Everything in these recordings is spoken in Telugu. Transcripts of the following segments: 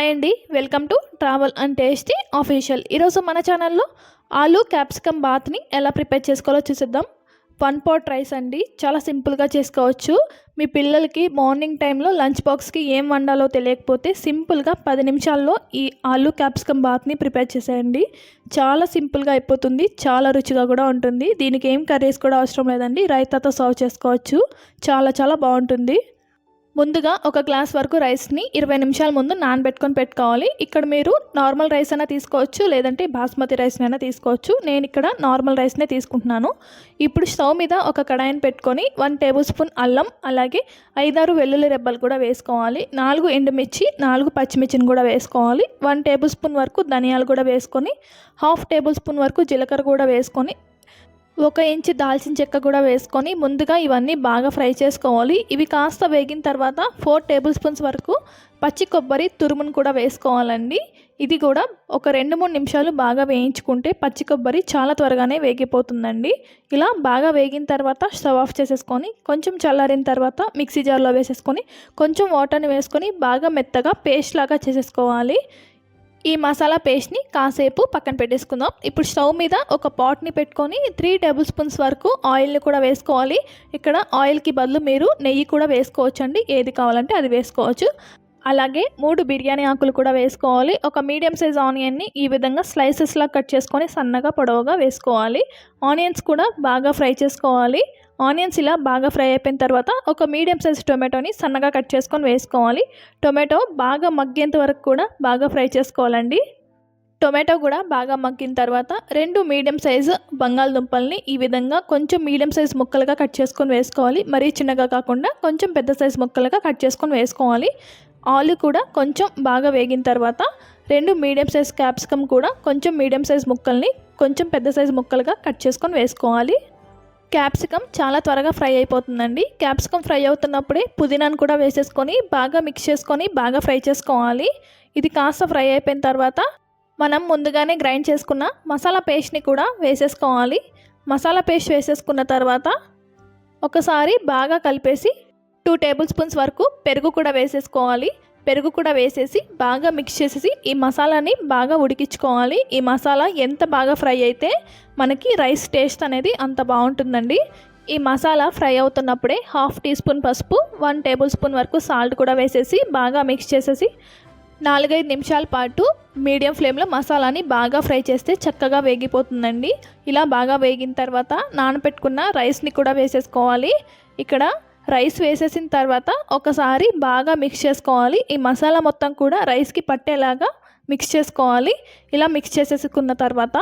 హాయ్ అండి welcome to travel and tasty official ఈరోజు మన ఛానల్లో ఆలు క్యాప్సికమ్ బాత్ని ఎలా ప్రిపేర్ చేసుకోవాలో చూసిద్దాం. వన్ పాట్ రైస్ అండి చాలా సింపుల్గా చేసుకోవచ్చు. మీ పిల్లలకి మార్నింగ్ టైంలో లంచ్ బాక్స్కి ఏం వండాలో తెలియకపోతే సింపుల్గా పది నిమిషాల్లో ఈ ఆలు క్యాప్సికమ్ బాత్ని ప్రిపేర్ చేసేయండి. చాలా సింపుల్గా అయిపోతుంది చాలా రుచిగా కూడా ఉంటుంది. దీనికి ఏం కర్రీస్ కూడా అవసరం లేదండి రైతాతో సర్వ్ చేసుకోవచ్చు. చాలా చాలా బాగుంటుంది. ముందుగా ఒక గ్లాస్ వరకు రైస్ని ఇరవై నిమిషాల ముందు నానబెట్టుకొని పెట్టుకోవాలి. ఇక్కడ మీరు నార్మల్ రైస్ అయినా తీసుకోవచ్చు లేదంటే బాస్మతి రైస్ని అయినా తీసుకోవచ్చు. నేను ఇక్కడ నార్మల్ రైస్నే తీసుకుంటున్నాను. ఇప్పుడు స్టవ్ మీద ఒక కడాయిని పెట్టుకొని వన్ టేబుల్ స్పూన్ అల్లం అలాగే ఐదారు వెల్లుల్లి రెబ్బలు కూడా వేసుకోవాలి. నాలుగు ఎండుమిర్చి నాలుగు పచ్చిమిర్చిని కూడా వేసుకోవాలి. వన్ టేబుల్ స్పూన్ వరకు ధనియాలు కూడా వేసుకొని హాఫ్ టేబుల్ స్పూన్ వరకు జీలకర్ర కూడా వేసుకొని ఒక ఇంచు దాల్చిన చెక్క కూడా వేసుకొని ముందుగా ఇవన్నీ బాగా ఫ్రై చేసుకోవాలి. ఇవి కాస్త వేగిన తర్వాత ఫోర్ టేబుల్ స్పూన్స్ వరకు పచ్చి కొబ్బరి తురుమును కూడా వేసుకోవాలండి. ఇది కూడా ఒక రెండు మూడు నిమిషాలు బాగా వేయించుకుంటే పచ్చి కొబ్బరి చాలా త్వరగానే వేగిపోతుందండి. ఇలా బాగా వేగిన తర్వాత స్టవ్ ఆఫ్ చేసేసుకొని కొంచెం చల్లారిన తర్వాత మిక్సీ జార్లో వేసేసుకొని కొంచెం వాటర్ని వేసుకొని బాగా మెత్తగా పేస్ట్ లాగా చేసేసుకోవాలి. ఈ మసాలా పేస్ట్ని కాసేపు పక్కన పెట్టేసుకుందాం. ఇప్పుడు స్టవ్ మీద ఒక పాట్ని పెట్టుకొని త్రీ టేబుల్ స్పూన్స్ వరకు ఆయిల్ని కూడా వేసుకోవాలి. ఇక్కడ ఆయిల్కి బదులు మీరు నెయ్యి కూడా వేసుకోవచ్చండి. ఏది కావాలంటే అది వేసుకోవచ్చు. అలాగే మూడు బిర్యానీ ఆకులు కూడా వేసుకోవాలి. ఒక మీడియం సైజ్ ఆనియన్ని ఈ విధంగా స్లైసెస్లా కట్ చేసుకొని సన్నగా పొడవుగా వేసుకోవాలి. ఆనియన్స్ కూడా బాగా ఫ్రై చేసుకోవాలి. ఆనియన్స్ ఇలా బాగా ఫ్రై అయిపోయిన తర్వాత ఒక మీడియం సైజ్ టొమాటోని సన్నగా కట్ చేసుకొని వేసుకోవాలి. టొమాటో బాగా మగ్గేంత వరకు కూడా బాగా ఫ్రై చేసుకోవాలండి. టొమాటో కూడా బాగా మగ్గిన తర్వాత రెండు మీడియం సైజు బంగాళదుంపల్ని ఈ విధంగా కొంచెం మీడియం సైజ్ ముక్కలుగా కట్ చేసుకొని వేసుకోవాలి. మరీ చిన్నగా కాకుండా కొంచెం పెద్ద సైజ్ ముక్కలుగా కట్ చేసుకొని వేసుకోవాలి. ఆలు కూడా కొంచెం బాగా వేగిన తర్వాత రెండు మీడియం సైజ్ క్యాప్సికమ్ కూడా కొంచెం మీడియం సైజ్ ముక్కల్ని కొంచెం పెద్ద సైజ్ ముక్కలుగా కట్ చేసుకొని వేసుకోవాలి. క్యాప్సికమ్ చాలా త్వరగా ఫ్రై అయిపోతుందండి. క్యాప్సికమ్ ఫ్రై అవుతున్నప్పుడే పుదీనాను కూడా వేసేసుకొని బాగా మిక్స్ చేసుకొని బాగా ఫ్రై చేసుకోవాలి. ఇది కాస్త ఫ్రై అయిపోయిన తర్వాత మనం ముందుగానే గ్రైండ్ చేసుకున్న మసాలా పేస్ట్ని కూడా వేసేసుకోవాలి. మసాలా పేస్ట్ వేసేసుకున్న తర్వాత ఒకసారి బాగా కలిపేసి టూ టేబుల్ స్పూన్స్ వరకు పెరుగు కూడా వేసేసుకోవాలి. పెరుగు కూడా వేసేసి బాగా మిక్స్ చేసేసి ఈ మసాలాని బాగా ఉడికించుకోవాలి. ఈ మసాలా ఎంత బాగా ఫ్రై అయితే మనకి రైస్ టేస్ట్ అనేది అంత బాగుంటుందండి. ఈ మసాలా ఫ్రై అవుతున్నప్పుడే హాఫ్ టీ స్పూన్ పసుపు వన్ టేబుల్ స్పూన్ వరకు సాల్ట్ కూడా వేసేసి బాగా మిక్స్ చేసేసి నాలుగైదు నిమిషాల పాటు మీడియం ఫ్లేమ్లో మసాలాని బాగా ఫ్రై చేస్తే చక్కగా వేగిపోతుందండి. ఇలా బాగా వేగిన తర్వాత నానబెట్టుకున్న రైస్ని కూడా వేసేసుకోవాలి. ఇక్కడ రైస్ వేసేసిన తర్వాత ఒకసారి బాగా మిక్స్ చేసుకోవాలి. ఈ మసాలా మొత్తం కూడా రైస్కి పట్టేలాగా మిక్స్ చేసుకోవాలి. ఇలా మిక్స్ చేసేసుకున్న తర్వాత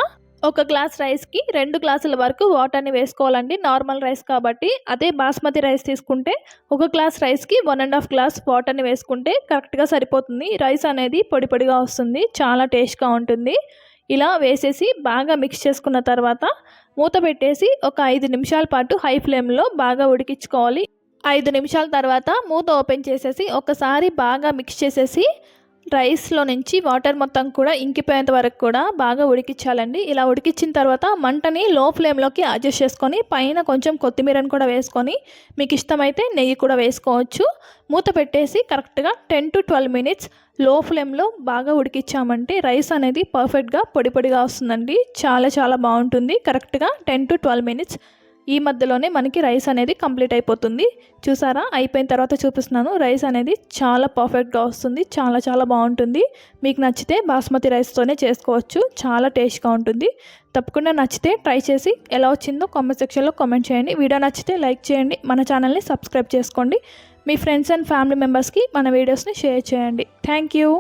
ఒక గ్లాస్ రైస్కి రెండు గ్లాసుల వరకు వాటర్ని వేసుకోవాలండి. నార్మల్ రైస్ కాబట్టి అదే బాస్మతి రైస్ తీసుకుంటే ఒక గ్లాస్ రైస్కి వన్ అండ్ హాఫ్ గ్లాస్ వాటర్ని వేసుకుంటే కరెక్ట్గా సరిపోతుంది. రైస్ అనేది పొడి పొడిగా వస్తుంది. చాలా టేస్ట్గా ఉంటుంది. ఇలా వేసేసి బాగా మిక్స్ చేసుకున్న తర్వాత మూత పెట్టేసి ఒక ఐదు నిమిషాల పాటు హై ఫ్లేమ్లో బాగా ఉడికించుకోవాలి. ఐదు నిమిషాల తర్వాత మూత ఓపెన్ చేసేసి ఒకసారి బాగా మిక్స్ చేసేసి రైస్లో నుంచి వాటర్ మొత్తం కూడా ఇంకిపోయేంత వరకు కూడా బాగా ఉడికించాలండి. ఇలా ఉడికించిన తర్వాత మంటని లో ఫ్లేమ్లోకి అడ్జస్ట్ చేసుకొని పైన కొంచెం కొత్తిమీరని కూడా వేసుకొని మీకు ఇష్టమైతే నెయ్యి కూడా వేసుకోవచ్చు. మూత పెట్టేసి కరెక్ట్గా టెన్ టు ట్వెల్వ్ మినిట్స్లో ఫ్లేమ్లో బాగా ఉడికించామంటే రైస్ అనేది పర్ఫెక్ట్గా పొడి పొడిగా వస్తుందండి. చాలా చాలా బాగుంటుంది. కరెక్ట్గా టెన్ టు ట్వెల్వ్ మినిట్స్ ఈ మధ్యలోనే మనకి రైస్ అనేది కంప్లీట్ అయిపోతుంది. చూసారా? అయిపోయిన తర్వాత చూపిస్తున్నాను. రైస్ అనేది చాలా పర్ఫెక్ట్గా వస్తుంది. చాలా చాలా బాగుంటుంది. మీకు నచ్చితే బాస్మతి రైస్తోనే చేసుకోవచ్చు. చాలా టేస్ట్గా ఉంటుంది. తప్పకుండా నచ్చితే ట్రై చేసి ఎలా వచ్చిందో కామెంట్ సెక్షన్లో కామెంట్ చేయండి. వీడియో నచ్చితే లైక్ చేయండి. మన ఛానల్ని సబ్స్క్రైబ్ చేసుకోండి. మీ ఫ్రెండ్స్ అండ్ ఫ్యామిలీ మెంబర్స్కి మన వీడియోస్ని షేర్ చేయండి. Thank you.